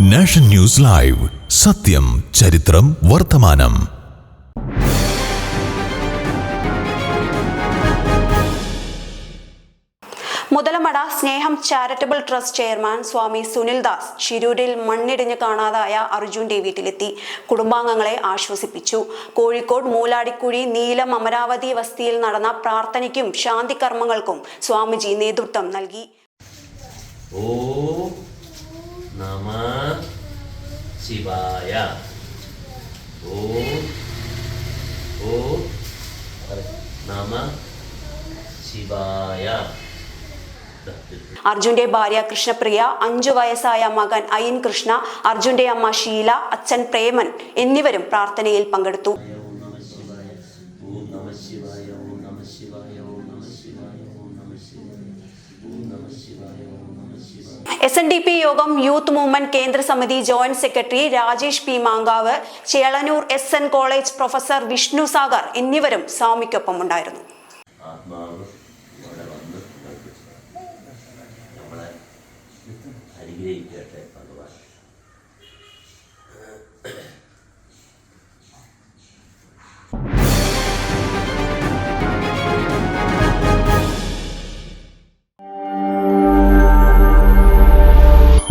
Nation News Live. സത്യം ചരിത്രം വർത്തമാനം. Muthalamada Sneham charitable trust chairman Swami Sunil Das ശിരൂരിൽ മണ്ണിടിഞ്ഞ് കാണാതായ അർജുന്റെ വീട്ടിലെത്തി. കുടുംബാംഗങ്ങളെ ആശ്വസിപ്പിച്ചു. കോഴിക്കോട് മൂലാടിക്കുഴി നീലം അമരാവതി വസ്തിയിൽ നടന്ന പ്രാർത്ഥനയ്ക്കും ശാന്തി കർമ്മങ്ങൾക്കും സ്വാമിജി നേതൃത്വം നൽകി. ഓ നമ ശിവായ. ഓം ഓം നമ ശിവായ. അർജുന്റെ ഭാര്യ കൃഷ്ണപ്രിയ അഞ്ചു വയസ്സായ മകൻ അയിൻ കൃഷ്ണ അർജുന്റെ അമ്മ ഷീല അച്ഛൻ പ്രേമൻ എന്നിവരും പ്രാർത്ഥനയിൽ പങ്കെടുത്തു. ഓം നമ ശിവായ ഓം നമ ശിവായ ഓം നമ ശിവായ. S N D P Yogam youth movement കേന്ദ്ര സമിതി joint secretary Rajesh P Mankavu Chelannur S N college professor Vishnu Sagar എന്നിവരും സ്വാമിക്കൊപ്പം ഉണ്ടായിരുന്നു അനുഗ്രഹിക്കട്ടെ ഭഗവാൻ.